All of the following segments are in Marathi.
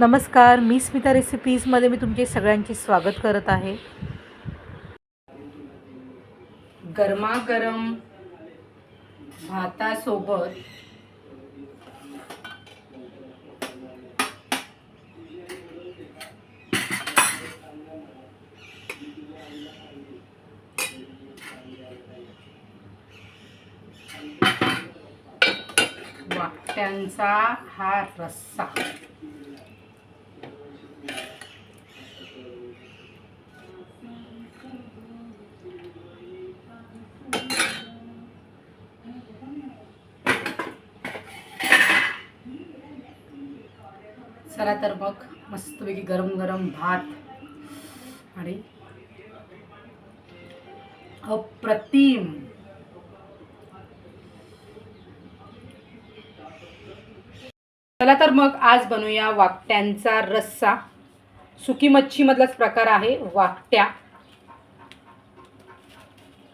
नमस्कार मी स्मिता रेसिपीजमध्ये मी तुमचे सगळ्यांचे स्वागत करत आहे. गरमागरम भातासोबत वाट्यांचा हा रस्सा. चला तर मग मस्तपैकी गरम गरम भात आणि अप्रतिम. चला तर मग आज बनवूया वाकट्यांचा रस्सा. सुकी मच्छीमधलाच प्रकार आहे वाकट्या.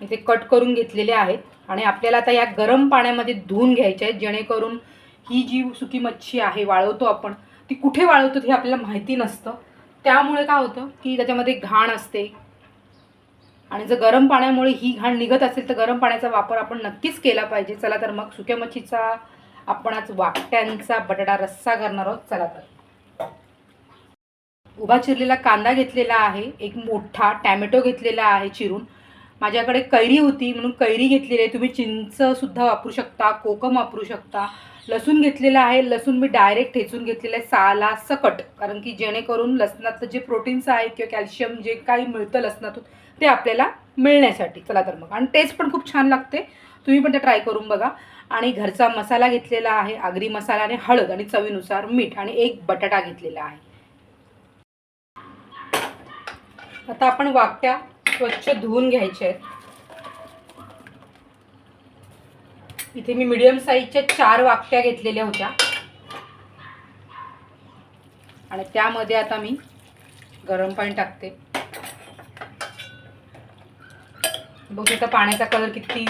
इथे कट करून घेतलेले आहेत आणि आपल्याला आता या गरम पाण्यामध्ये धुवून घ्यायच्या आहेत जेणेकरून ही जी सुकी मच्छी आहे वाळवतो आपण ती कुठे वाळवतो हे आपल्याला माहिती नसतं. त्यामुळे काय होतं की त्याच्यामध्ये घाण असते. आणि जर गरम पाण्यामुळे ही घाण निघत असेल तर गरम पाण्याचा वापर आपण नक्कीच केला पाहिजे. चला तर मग सुक्या मच्छीचा आपण आज वाकट्यांचा बटाटा रस्सा करणार आहोत. चला तर. उभा चिरलेला कांदा घेतलेला आहे. एक मोठा टॅमॅटो घेतलेला आहे चिरून. माझ्याकडे कैरी होती म्हणून कैरी घेतलेली आहे. तुम्ही चिंचसुद्धा वापरू शकता कोकम वापरू शकता. लसूण घेतलेला आहे. लसूण मी डायरेक्ट ठेचून घेतलेलं आहे साला सकट. कारण की जेणेकरून लसणातलं जे प्रोटीन्स आहे किंवा कॅल्शियम जे काही मिळतं लसणातून ते आपल्याला मिळण्यासाठी. चला तर मग. आणि टेस्ट पण खूप छान लागते. तुम्ही पण ते ट्राय करून बघा. आणि घरचा मसाला घेतलेला आहे. आगरी मसाला आणि हळद आणि चवीनुसार मीठ आणि एक बटाटा घेतलेला आहे. आता आपण वाकट्या स्वच्छ धुवून घ्यायच्या आहेत. इथे मी मिडियम साईजच्या चार वाकट्या घेतलेल्या होत्या. आणि त्यामध्ये आता मी गरम पाणी टाकते. बघ इथं पाण्याचा कलर किती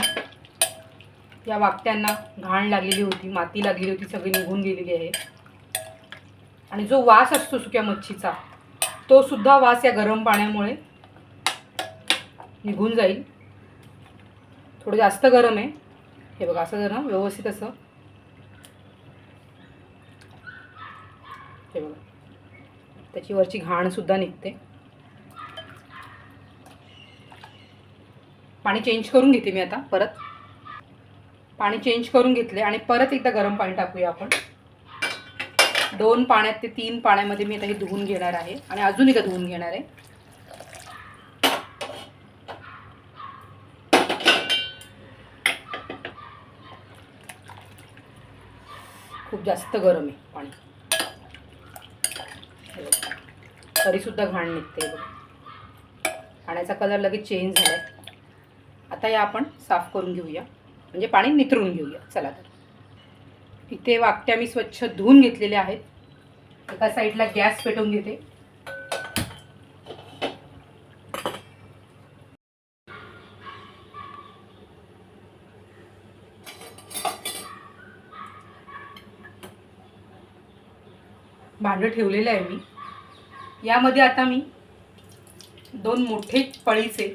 या वाकट्यांना घाण लागलेली होती माती लागलेली होती सगळी निघून गेलेली आहे. आणि जो वास असतो सुक्या मच्छीचा तो सुद्धा वास या गरम पाण्यामुळे निघून जाईल. थोडं जास्त गरम आहे. हे बघा असं जरा व्यवस्थित असं. हे बघा. त्याची वरची घाणसुद्धा निघते. पाणी चेंज करून घेते मी आता परत. पाणी चेंज करून घेतले आणि परत एकदा गरम पाणी टाकूया आपण. दोन पाण्यात ते तीन पाण्यामध्ये मी आता हे धुवून घेणार आहे आणि अजून एकदा धुवून घेणार आहे. खूप जास्त गरम आहे पाणी. तरीसुद्धा घाण निघते बघ. पाण्याचा कलर लगेच चेंज झाला आहे आता या आपण साफ करून घेऊया. म्हणजे पाणी निथरून घेऊया. चला तर. इथे वाकट्या मी स्वच्छ धुवून घेतलेल्या आहेत. एका साईडला गॅस पेटवून घेते. भांडं ठेवलेलं आहे मी. यामध्ये आता मी दोन मोठे पळीचे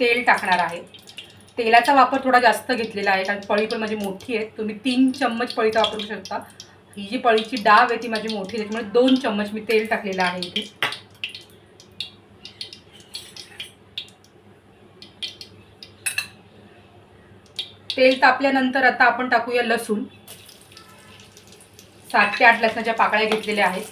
तेल टाकणार आहे. तेलाचा वापर थोडा जास्त घेतलेला आहे कारण पळी पण माझी मोठी आहे. तुम्ही तीन चम्मच पळीचा वापरू शकता. ही जी पळीची डाव आहे ती माझी मोठी आहे त्याच्यामुळे दोन चम्मच मी तेल टाकलेलं आहे इथे. तेल तापल्यानंतर आता आपण टाकूया लसूण. सात ते आठ लसणाच्या पाकळ्या घेतलेल्या आहेत.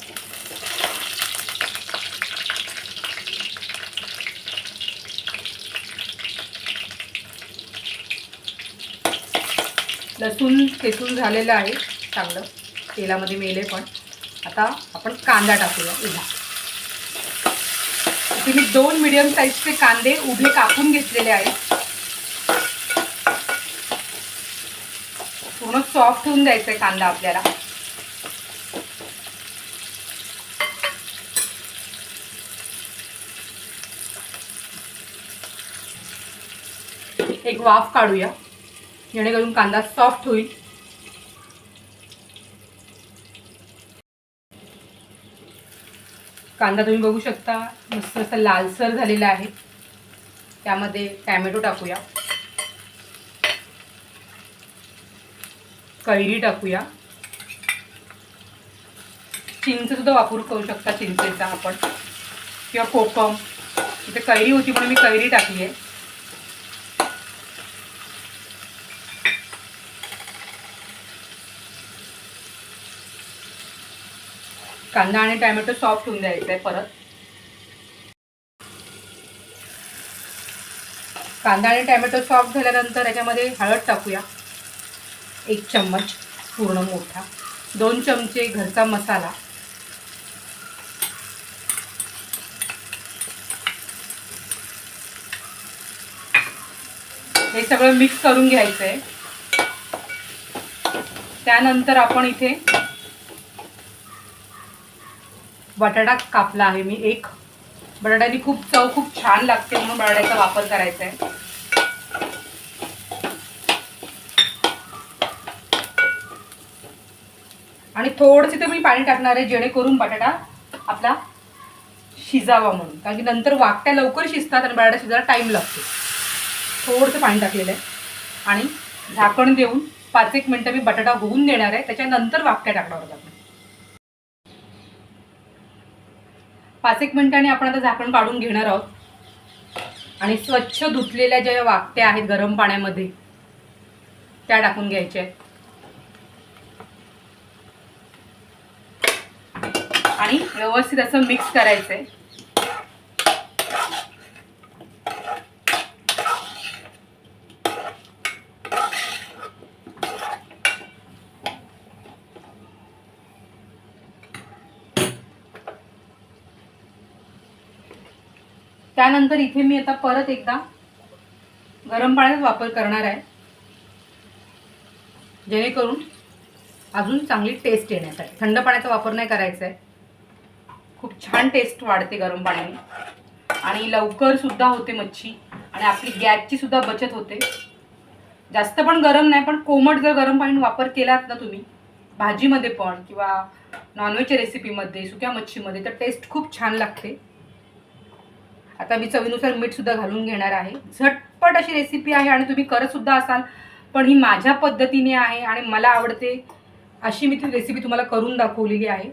लसूण ठेचून झालेलं आहे चांगलं. तेलामध्ये मेले पण. आता आपण कांदा टाकूया उभा. इथे मी दोन मिडियम साईजचे कांदे उभे कापून घेतलेले आहेत. पूर्ण सॉफ्ट होऊन द्यायचा आहे कांदा आपल्याला. एक वाफ काढूया. जेणेकरून कांदा सॉफ्ट होईल. कांदा तुम्ही बघू शकता मस्त असा लालसर झालेला आहे. त्यामध्ये टॅमॅटो टाकूया. कैरी टाकूया. चिंचसुद्धा वापर वापरू करू शकता चिंचेचा आपण. किंवा कोकम. इथे कैरी होती म्हणून मी कैरी टाकली आहे. कांदा आणि टॅमॅटो सॉफ्ट होऊन द्यायचं आहे परत. कांदा आणि टॅमॅटो सॉफ्ट झाल्यानंतर याच्यामध्ये हळद टाकूया. एक चम्मच पूर्ण मोठा. दोन चमचे घरचा मसाला. हे सगळं मिक्स करून घ्यायचं आहे त्यानंतर आपण इथे बटाटा कापला आहे मी एक. बटाट्याने खूप चव खूप छान लागते म्हणून बटाट्याचा वापर करायचा आहे. आणि थोडंसे तर मी पाणी टाकणार आहे जेणेकरून बटाटा आपला शिजावा म्हणून. कारण की नंतर वाकट्या लवकर शिजतात आणि बटाटा शिजायला टाईम लागतो. थोडंसं पाणी टाकलेलं आहे. आणि झाकण देऊन पाच एक मिनटं मी बटाटा होऊन देणार आहे. त्याच्यानंतर वाकट्या टाकणार आहोत पाच एक मिनिटांनी आपण आता झाकण काढून घेणार आहोत. आणि स्वच्छ धुतलेल्या ज्या वाकट्या आहेत गरम पाण्यामध्ये त्या टाकून घ्यायच्या आहेत. आणि व्यवस्थित असं मिक्स करायचं आहे त्यानंतर इथे मी आता परत एकदा गरम पाण्याचा वापर करणार आहे. जेणेकरून अजून चांगली टेस्ट येण्यासाठी. थंड पाण्याचा वापर नाही करायचा आहे. खूप छान टेस्ट वाढते गरम पाण्याने. आणि लवकरसुद्धा होते मच्छी. आणि आपली गॅसची सुद्धा बचत होते. जास्त पण गरम नाही पण कोमट जर गरम पाणी वापर केलात ना तुम्ही भाजीमध्ये पण किंवा नॉनव्हेजच्या रेसिपीमध्ये सुक्या मच्छीमध्ये तर टेस्ट खूप छान लागते. आता मी चवीनुसार मीठ सुद्धा घालून घेणार आहे. झटपट अशी रेसिपी आहे आणि तुम्ही करत सुद्धा असाल पण ही माझ्या पद्धतीने आहे आणि मला आवडते अशी मी ती रेसिपी तुम्हाला करून दाखवलेली आहे.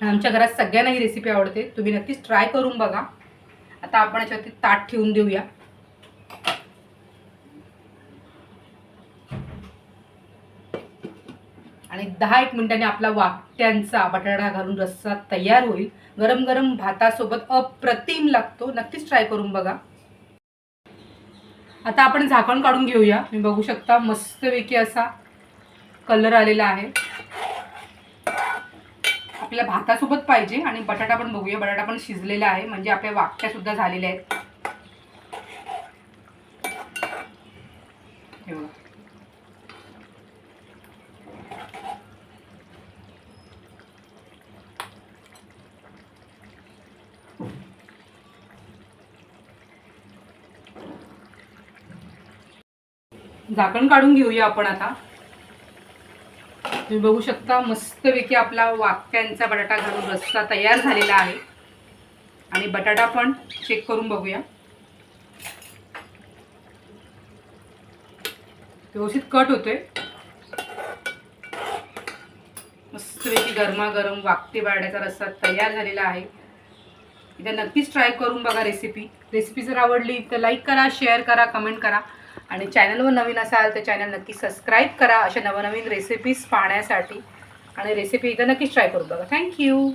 आमच्या घरात सगळ्यांना ही रेसिपी आवडते. तुम्ही नक्कीच ट्राय करून बघा. आता आपण याच्यावरती ताट ठेवून देऊया. आणि दहा एक मिनिटांनी आपला वाक्यांचा बटाटा घालून रस्सा तयार होईल. गरम गरम भातासोबत अप्रतिम लागतो. नक्कीच ट्राय करून बघा. आता आपण झाकण काढून घेऊया. तुम्ही बघू शकता मस्तपैकी असा कलर आलेला आहे. आपल्याला भातासोबत पाहिजे आणि बटाटा पण बघूया. बटाटा पण शिजलेला आहे. म्हणजे आपल्या वाकट्या सुद्धा झालेल्या आहेत हे बघा. झाकण काढून घेऊया आपण आता. तुम्ही बघू शकता मस्तपैकी आपला वाक्यांचा बटाटा घालून रस्सा तयार झालेला आहे. आणि बटाटा पण चेक करून बघूया. व्यवस्थित कट होतोय. मस्तपैकी गरमागरम वाकटे बटाट्याचा रस्सा तयार झालेला आहे. इथे नक्कीच ट्राय करून बघा रेसिपी रेसिपी जर आवडली तर लाईक करा शेअर करा कमेंट करा. आणि चॅनलवर नवीन असाल तर चॅनल नक्की सबस्क्राईब करा अशा नवनवीन रेसिपीज पाहण्यासाठी. आणि रेसिपी एकदा नक्कीच ट्राय करू बघा. थँक्यू